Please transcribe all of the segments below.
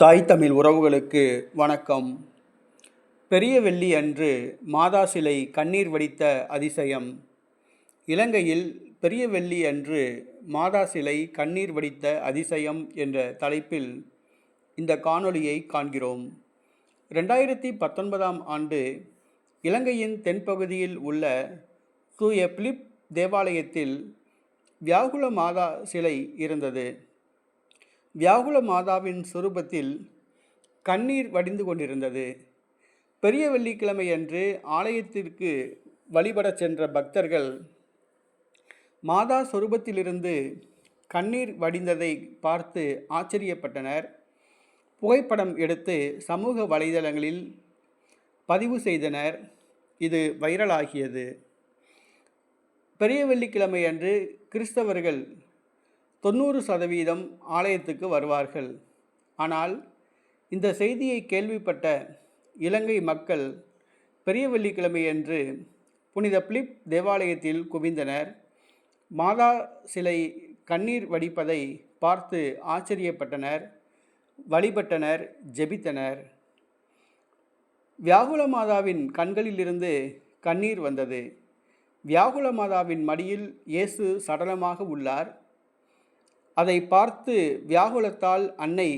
தாய் தமிழ் உறவுகளுக்கு வணக்கம். பெரிய வெள்ளி அன்று மாதா சிலை கண்ணீர் வடித்த அதிசயம். இலங்கையில் பெரிய வெள்ளி அன்று மாதா சிலை கண்ணீர் வடித்த அதிசயம் என்ற தலைப்பில் இந்த காணொளியை காண்கிறோம். ரெண்டாயிரத்தி பத்தொன்பதாம் ஆண்டு இலங்கையின் தென்பகுதியில் உள்ள தூய பிலிப் தேவாலயத்தில் வியாகுல மாதா சிலை இருந்தது. வியாகுல மாதாவின் சொரூபத்தில் கண்ணீர் வடிந்து கொண்டிருந்தது. பெரிய வெள்ளிக்கிழமை அன்று ஆலயத்திற்கு வழிபடச் சென்ற பக்தர்கள் மாதா சொரூபத்திலிருந்து கண்ணீர் வடிந்ததை பார்த்து ஆச்சரியப்பட்டனர். புகைப்படம் எடுத்து சமூக வலைதளங்களில் பதிவு செய்தனர். இது வைரலாகியது. பெரிய வெள்ளிக்கிழமை அன்று கிறிஸ்தவர்கள் தொண்ணூறு சதவீதம் ஆலயத்துக்கு வருவார்கள். ஆனால் இந்த செய்தியை கேள்விப்பட்ட இலங்கை மக்கள் பெரிய வெள்ளிக்கிழமையன்று புனித பிலிப் தேவாலயத்தில் குவிந்தனர். மாதா சிலை கண்ணீர் வடிப்பதை பார்த்து ஆச்சரியப்பட்டனர் வழிபட்டனர் ஜெபித்தனர். வியாகுல மாதாவின் கண்களிலிருந்து கண்ணீர் வந்தது. வியாகுல மாதாவின் மடியில் இயேசு சடலமாக உள்ளார். அதை பார்த்து வியாகுலத்தால் அன்னை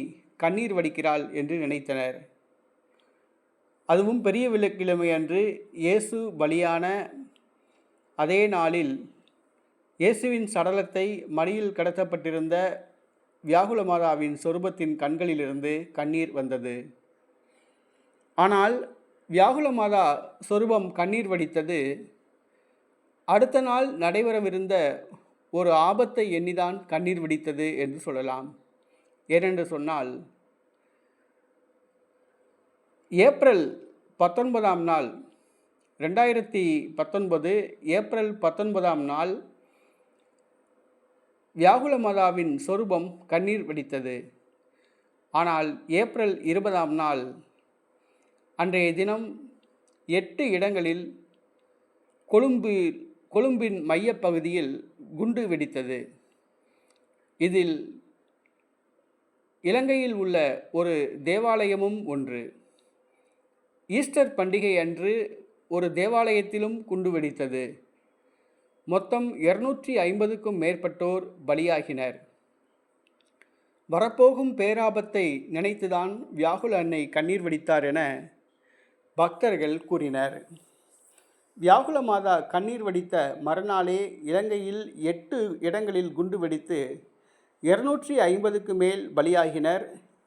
கண்ணீர் வடிக்கிறாள் என்று நினைத்தனர். அதுவும் பெரிய விளக்கிழமை அன்று இயேசு பலியான அதே நாளில் இயேசுவின் சடலத்தை மடியில் கடத்தப்பட்டிருந்த வியாகுல மாதாவின் சொரூபத்தின் கண்களிலிருந்து கண்ணீர் வந்தது. ஆனால் வியாகுல மாதா சொரூபம் கண்ணீர் வடித்தது அடுத்த நாள் நடைபெறவிருந்த ஒரு ஆபத்தை எண்ணிதான் கண்ணீர் வெடித்தது என்று சொல்லலாம். ஏனென்று சொன்னால் ஏப்ரல் பத்தொன்பதாம் நாள் ரெண்டாயிரத்தி பத்தொன்பது ஏப்ரல் பத்தொன்பதாம் நாள் வியாகுல மாதாவின் சொரூபம் கண்ணீர் வெடித்தது. ஆனால் ஏப்ரல் இருபதாம் நாள் அன்றைய தினம் எட்டு இடங்களில் கொழும்பு கொழும்பின் மையப்பகுதியில் குண்டு வெடித்தது. இதில் இலங்கையில் உள்ள ஒரு தேவாலயமும் ஒன்று. ஈஸ்டர் பண்டிகை அன்று ஒரு தேவாலயத்திலும் குண்டு வெடித்தது. மொத்தம் இருநூற்றி ஐம்பதுக்கும் மேற்பட்டோர் பலியாகினர். வரப்போகும் பேராபத்தை நினைத்துதான் வியாகுல அன்னை கண்ணீர் வெடித்தார் என பக்தர்கள் கூறினர். வியாகுல மாதா கண்ணீர் வடித்த மறுநாளே இலங்கையில் எட்டு இடங்களில் குண்டு வெடித்து இருநூற்றி ஐம்பதுக்கு மேல் பலியாகினர்.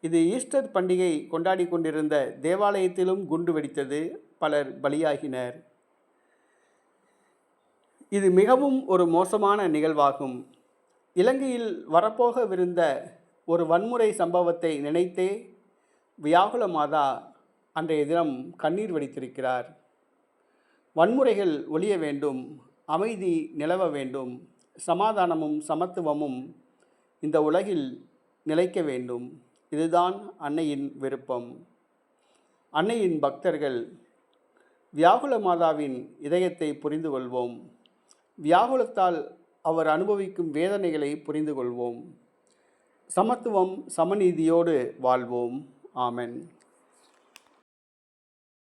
இது ஈஸ்டர் பண்டிகை கொண்டாடி கொண்டிருந்த தேவாலயத்திலும் குண்டு வெடித்தது. பலர் பலியாகினர். இது மிகவும் ஒரு மோசமான நிகழ்வாகும். இலங்கையில் வரப்போகவிருந்த ஒரு வன்முறை சம்பவத்தை நினைத்தே வியாகுல மாதா அன்றைய தினம் கண்ணீர் வடித்திருக்கிறார். வன்முறைகள் ஒழிய வேண்டும் அமைதி நிலவ வேண்டும் சமாதானமும் சமத்துவமும் இந்த உலகில் நிலைக்க வேண்டும். இதுதான் அன்னையின் விருப்பம். அன்னையின் பக்தர்கள் வியாகுல மாதாவின் இதயத்தை புரிந்து கொள்வோம். வியாகுலத்தால் அவர் அனுபவிக்கும் வேதனைகளை புரிந்து கொள்வோம். சமத்துவம் சமநீதியோடு வாழ்வோம். ஆமென்.